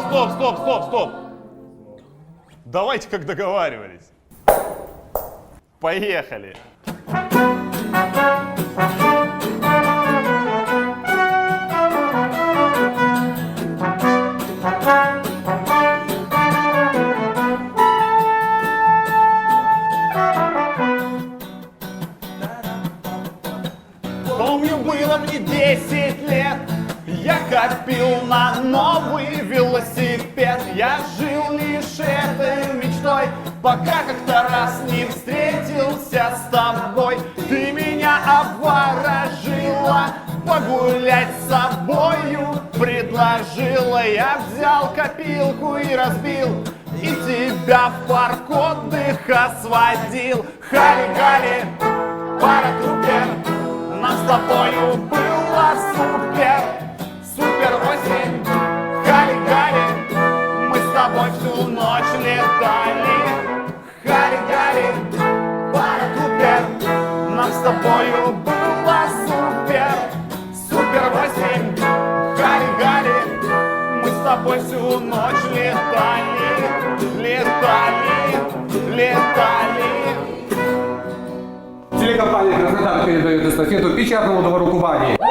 стоп, стоп, стоп, стоп, стоп. Давайте, как договаривались. Поехали. Помню, было мне 10 лет, я копил на новый. Я жил лишь этой мечтой, пока как-то раз не встретился с тобой. Ты меня обворожила, погулять с собою предложила. Я взял копилку и разбил, и тебя в парк отдыха сводил. Хали-гали, пара трупер, нам с тобою нам с тобою было супер, супер восемь, Хали-гали, мы с тобой всю ночь летали, летали, летали. Телекомпания «Краснодар» передает эстафету печатному двору Кубани.